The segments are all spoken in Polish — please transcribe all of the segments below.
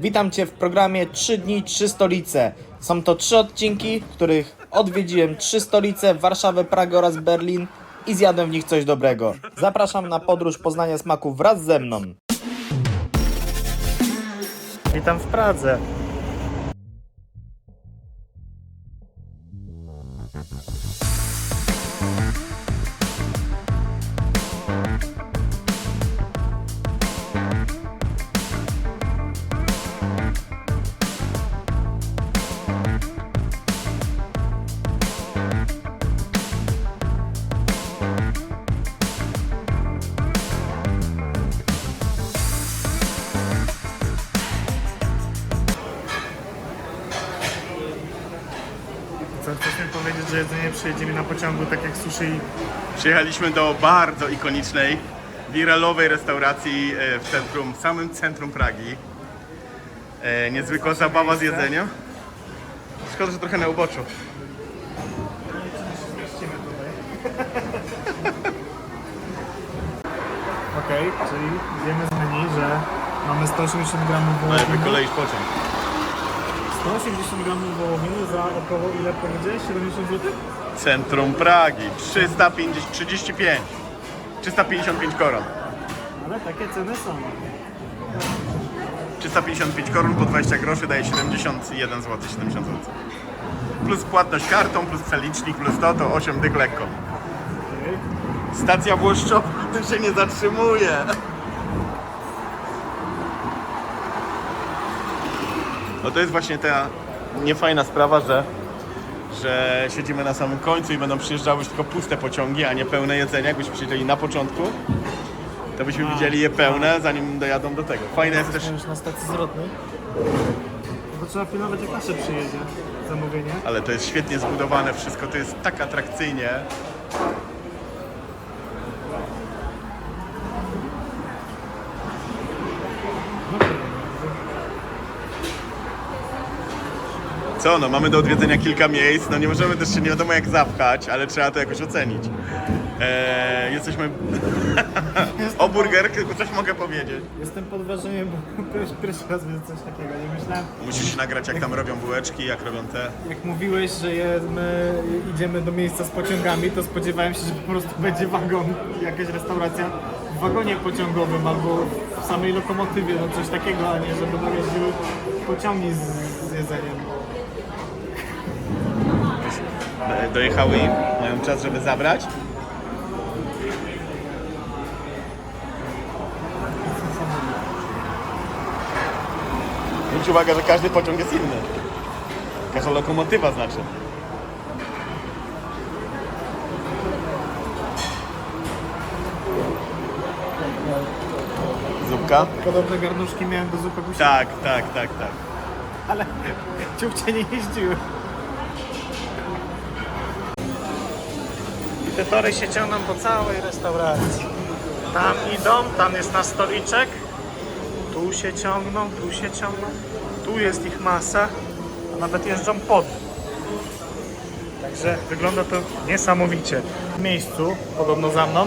Witam Cię w programie 3 dni, 3 stolice. Są to trzy odcinki, w których odwiedziłem trzy stolice, Warszawę, Pragę oraz Berlin i zjadłem w nich coś dobrego. Zapraszam na podróż poznania smaków wraz ze mną. Witam w Pradze. Pociągu, tak jak sushi? Przyjechaliśmy do bardzo ikonicznej, wiralowej restauracji e, w centrum, w samym centrum Pragi. E, Niezwykła zabawa z jedzeniem. Szkoda, że trochę na uboczu. Okej, czyli wiemy z menu, że mamy 180 gramów Ale wołowiny. wykoleisz pociąg. 180 gramów wołowiny za około ile powiedziałeś? 70 zł? Centrum Pragi. 350, 35. 355 koron. Ale takie ceny są. 355 koron po 20 groszy daje 71 zł, 70 zł. Plus płatność kartą, plus przelicznik, plus to, to 8 dych lekko. Stacja Włoszczowa tu się nie zatrzymuje. No to jest właśnie ta niefajna sprawa, że, że siedzimy na samym końcu i będą przyjeżdżały już tylko puste pociągi, a nie pełne jedzenia. Jakbyśmy przyjechali na początku, to byśmy A, widzieli je pełne, zanim dojadą do tego. Fajne jest też... Jesteśmy już na stacji zwrotnej. To trzeba pilnować jak nasze przyjedzie zamówienie. Ale to jest świetnie zbudowane wszystko, to jest tak atrakcyjnie. Co no, mamy do odwiedzenia kilka miejsc, no nie możemy też się nie wiadomo jak zapchać, ale trzeba to jakoś ocenić. Eee, jesteśmy... o burgerku coś mogę powiedzieć. Jestem pod wrażeniem, bo pierwszy, pierwszy raz widzę coś takiego. Nie myślałem, Musisz nagrać jak tam robią bułeczki, jak robią te... jak mówiłeś, że jemy, idziemy do miejsca z pociągami, to spodziewałem się, że po prostu będzie wagon, jakaś restauracja w wagonie pociągowym albo w samej lokomotywie, no coś takiego, a nie że będą jeździły pociągi z, z jedzeniem. Dojechały i mają czas, żeby zabrać. Zwróć uwagę, że każdy pociąg jest inny. Każda lokomotywa znaczy. Zupka? Podobne garnuszki miałem do zupy Tak, tak, tak, tak. ale ciuchcie nie jeździły. Te tory się ciągną po całej restauracji. Tam idą, tam jest na stoliczek. Tu się ciągną, tu się ciągną. Tu jest ich masa, a nawet jeżdżą pod. Także wygląda to niesamowicie. W miejscu, podobno za mną,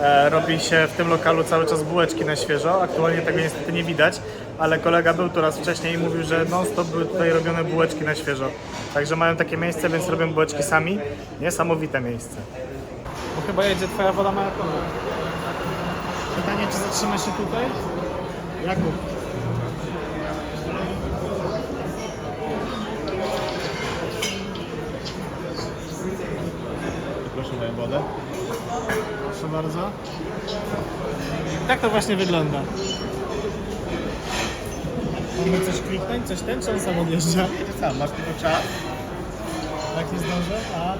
e, robi się w tym lokalu cały czas bułeczki na świeżo. Aktualnie tego niestety nie widać, ale kolega był tu raz wcześniej i mówił, że non stop były tutaj robione bułeczki na świeżo. Także mają takie miejsce, więc robią bułeczki sami. Niesamowite miejsce. Bo chyba jedzie twoja woda maratonu. Pytanie, czy zatrzyma się tutaj? Jakub. Proszę moją wodę. Proszę bardzo. Tak to właśnie wygląda. Mamy coś kliknąć, coś ten, czy on sam odjeżdża? Sam, masz tylko czas. Jak nie zdążę? A,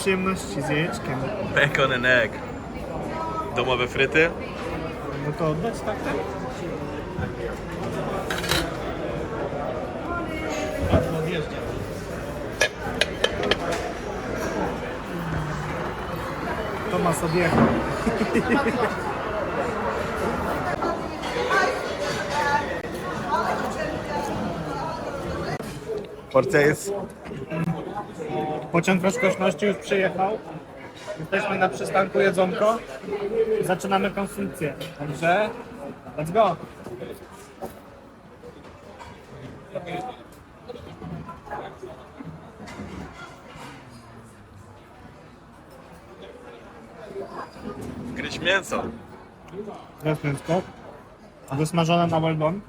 przyjemności z jajeczkiem. Bacon and egg. Domowe fryty. No to oddać tak ten? Tomas odjechał. Porcja jest Pociąg rozkoszności już przyjechał. Jesteśmy na przystanku jedzonko. Zaczynamy konsumpcję. Także let's go. gryź mięso. Teraz mięsko. Wysmażone na well done.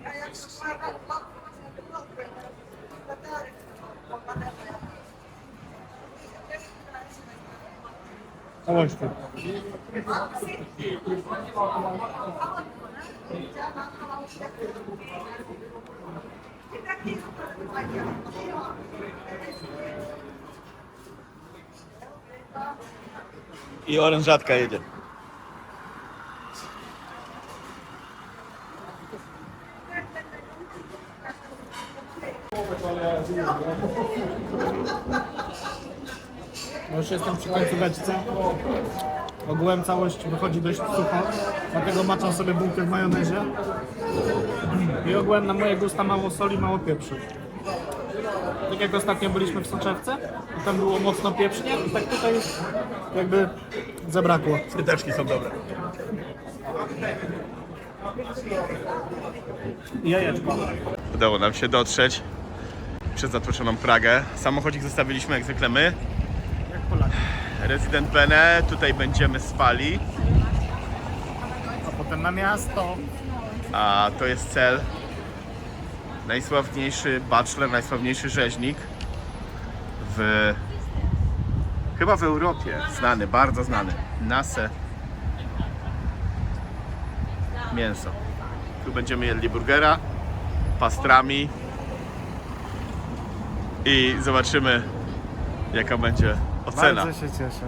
Całości. I orężatka jedzie. No Już jestem przy końcu beczce. Ogółem całość wychodzi dość sucho, dlatego maczam sobie bułkę w majonezie. I ogółem na moje gusta mało soli, mało pieprzu. Tak jak ostatnio byliśmy w soczewce, i tam było mocno pieprznie, i tak tutaj jakby zabrakło. Fryteczki są dobre. I jajeczko. Udało nam się dotrzeć przez zatłoczoną Pragę. Samochodzik zostawiliśmy jak zwykle my. Rezydent Bene, tutaj będziemy spali, A potem na miasto. a to jest cel. Najsławniejszy bachelor, najsławniejszy rzeźnik w... chyba w Europie, znany, bardzo znany. Nase. Mięso. Tu będziemy jedli burgera, pastrami i zobaczymy jaka będzie ocena. Bardzo się cieszę.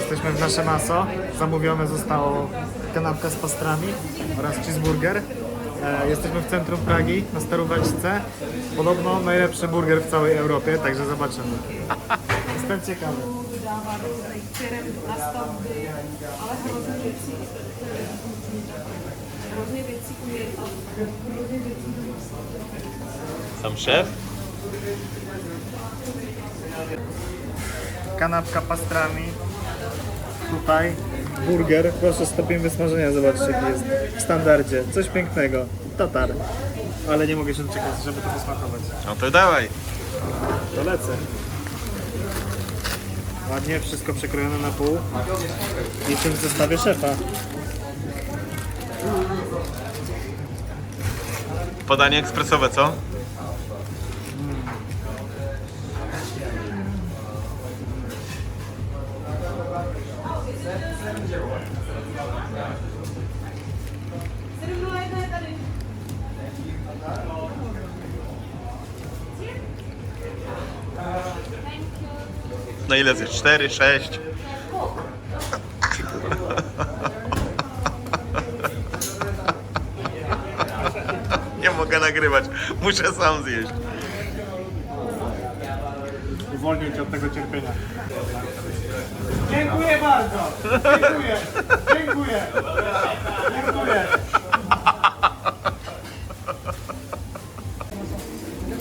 Jesteśmy w nasze maso. Zamówione zostało kanapka z pastrami oraz cheeseburger. E, jesteśmy w centrum Pragi, na Staróweczce. Podobno najlepszy burger w całej Europie, także zobaczymy. Jestem ciekawy. firm na Kanapka pastrami. Tutaj burger, proszę stopień wysmażenia, zobaczcie jaki jest w standardzie. Coś pięknego. Tatar. Ale nie mogę się doczekać, żeby to posmakować. No to dawaj. To lecę. Ładnie, wszystko przekrojone na pół. I w tym zestawie szefa. Podanie ekspresowe, co? No ile jest? 4, 6? Nie mogę nagrywać, muszę sam zjeść. Uwolnię cię od tego cierpienia. Dziękuję bardzo! Dziękuję! Dziękuję! Dziękuję!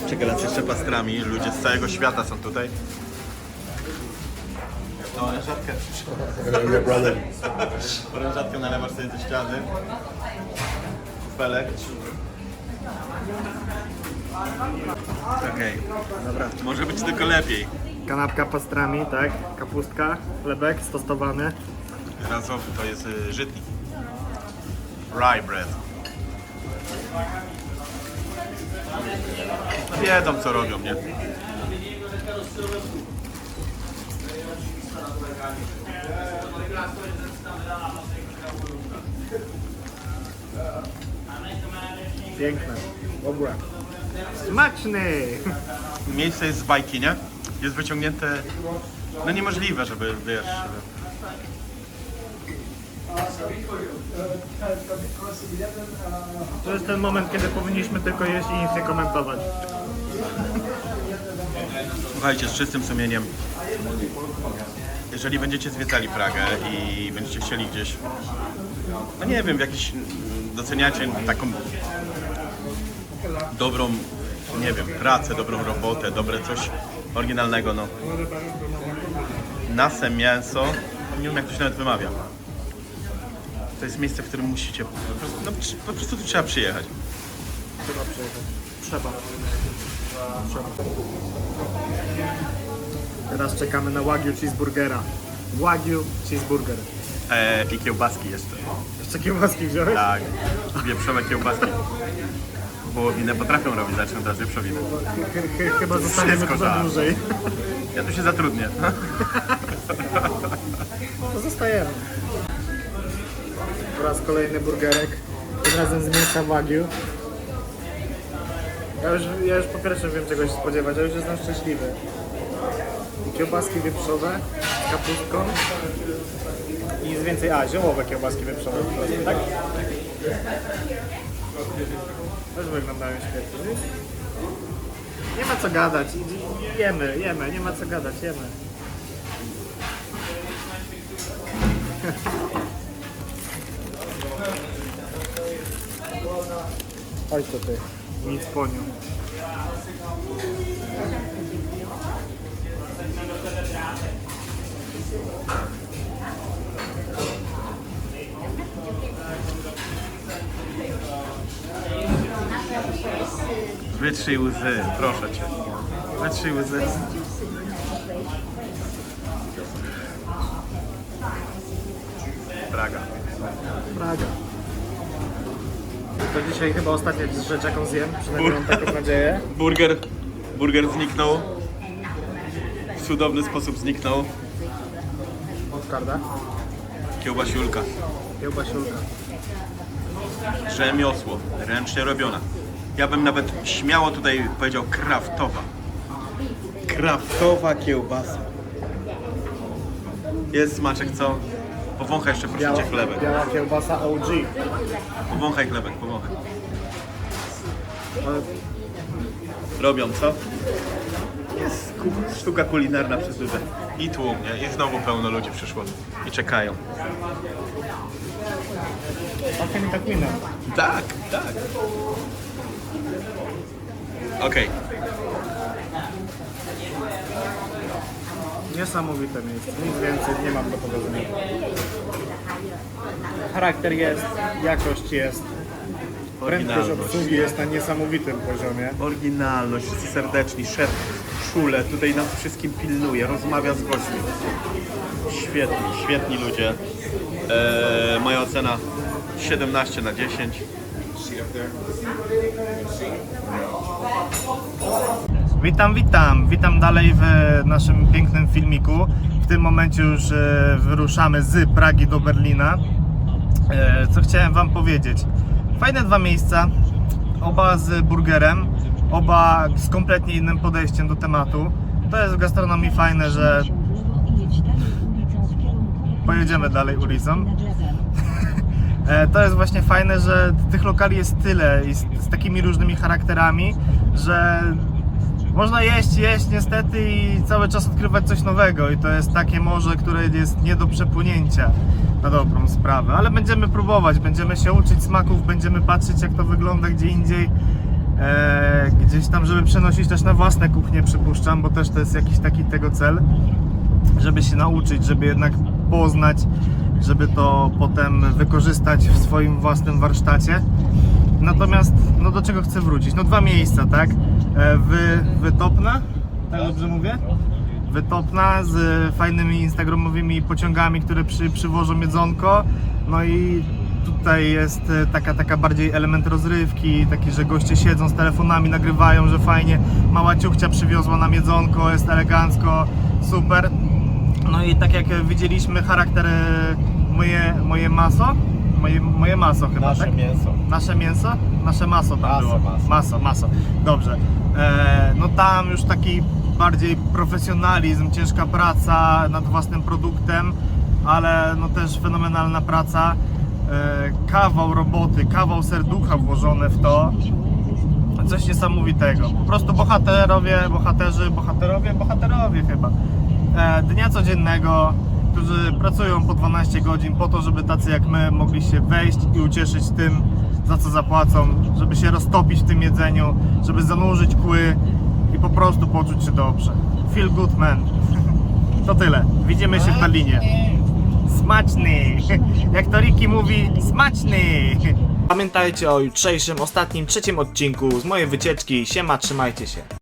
Czekając jeszcze pastrami, ludzie z całego świata są tutaj. Orężatkę. Orężatkę nalewasz sobie ze ściany. Felek. Okej, dobra. Może być tylko lepiej. Kanapka pastrami, tak? Kapustka, chlebek stostowany. Razowy to jest y, żytnik. Rye bread. Wiedzą co robią, nie? Piękne. Ogóle. Smaczny! Miejsce jest z bajki, nie? Jest wyciągnięte. No niemożliwe, żeby wiesz. To jest ten moment, kiedy powinniśmy tylko jeść i nic nie komentować. Słuchajcie, z czystym sumieniem. Jeżeli będziecie zwiedzali Pragę i będziecie chcieli gdzieś, no nie wiem, w jakiś, mm, doceniacie taką dobrą, nie wiem, pracę, dobrą robotę, dobre coś oryginalnego, no. Nasze mięso, nie wiem jak to się nawet wymawia. To jest miejsce, w którym musicie, po prostu, no, po prostu tu trzeba przyjechać. Trzeba przejechać. Trzeba. Trzeba. Teraz czekamy na Wagyu Cheeseburgera. Wagyu Cheeseburger. E, I kiełbaski jeszcze. Jeszcze kiełbaski wziąłeś? Tak, wieprzowe kiełbaski. Wołowinę potrafią robić, zacznę teraz wieprzowinę. Ch- ch- Chyba zostaniemy Wszystko tak. dłużej. Ja tu się zatrudnię. To zostajemy. Po raz kolejny burgerek. Tym razem z mięsa Wagyu. Ja już, ja już po pierwsze wiem czego się spodziewać, ja już jestem szczęśliwy. Kiełbaski wieprzowe z kapustką. I nic więcej, a ziołowe kiełbaski wieprzowe tak? Też wyglądają świetnie. Nie ma co gadać, jemy, jemy, nie ma co gadać, jemy. Chodź tutaj, nic po nią. Wytrzyj łzy, proszę cię. Wytrzyj łzy. Praga. Praga. To dzisiaj chyba ostatnia rzecz jaką zjem, przynajmniej mam taką nadzieję. Burger, burger zniknął. W cudowny sposób zniknął. Oskarda, Kiełbasiulka. kiełbasiulka. Rzemiosło. Ręcznie robiona. Ja bym nawet śmiało tutaj powiedział kraftowa. Kraftowa kiełbasa. Jest smaczek, co? Powąchaj jeszcze proszę Biała, cię chlebek. biała kiełbasa OG. Powąchaj chlebek, powąchaj. Robią, co? Jest ku- sztuka kulinarna przez duże. I tłum, nie? I znowu pełno ludzi przyszło. I czekają. Pachnie mi tak minę. Tak, tak. Okej. Niesamowite miejsce, nic więcej nie mam do powiedzenia. Charakter jest, jakość jest, prędkość Oryginalność. obsługi jest na niesamowitym poziomie. Oryginalność, wszyscy serdeczni, szef czule, tutaj nas wszystkim pilnuje, rozmawia z gośćmi. Świetni, świetni ludzie. Eee, moja ocena 17 na 10. Witam, witam. Witam dalej w naszym pięknym filmiku. W tym momencie już e, wyruszamy z Pragi do Berlina. E, Co chciałem Wam powiedzieć? Fajne dwa miejsca, oba z burgerem, oba z kompletnie innym podejściem do tematu. To jest w gastronomii fajne, że pojedziemy dalej ulicą. E, To jest właśnie fajne, że tych lokali jest tyle i z, z takimi różnymi charakterami, że można jeść, jeść niestety i cały czas odkrywać coś nowego i to jest takie morze, które jest nie do przepłynięcia na dobrą sprawę, ale będziemy próbować, będziemy się uczyć smaków, będziemy patrzeć jak to wygląda gdzie indziej, e, gdzieś tam, żeby przenosić też na własne kuchnie przypuszczam, bo też to jest jakiś taki tego cel żeby się nauczyć, żeby jednak poznać, żeby to potem wykorzystać w swoim własnym warsztacie. Natomiast, no do czego chcę wrócić? No dwa miejsca, tak? E, Wy, Wytopna, tak dobrze mówię? Wytopna z fajnymi instagramowymi pociągami, które przy, przywożą jedzonko. No i tutaj jest e, taka, taka bardziej element rozrywki, taki, że goście siedzą z telefonami, nagrywają, że fajnie. Mała ciuchcia przywiozła nam jedzonko, jest elegancko, super. No i tak jak widzieliśmy charakter e, moje, moje maso, moje, moje maso chyba, tak? mięso. Nasze mięso? Nasze maso tam Maso, było. maso. maso, maso. Dobrze. E, no tam już taki bardziej profesjonalizm, ciężka praca nad własnym produktem, ale no też fenomenalna praca. E, kawał roboty, kawał serducha włożone w to. Coś niesamowitego. Po prostu bohaterowie, bohaterzy, bohaterowie, bohaterowie chyba. e, dnia codziennego, którzy pracują po 12 godzin po to, żeby tacy jak my mogli się wejść i ucieszyć tym, za co zapłacą, żeby się roztopić w tym jedzeniu, żeby zanurzyć kły i po prostu poczuć się dobrze. Feel good man. To tyle. Widzimy się w Berlinie. Smaczny! Jak to Ricky mówi, smaczny! Pamiętajcie o jutrzejszym, ostatnim, trzecim odcinku z mojej wycieczki. Siema, trzymajcie się.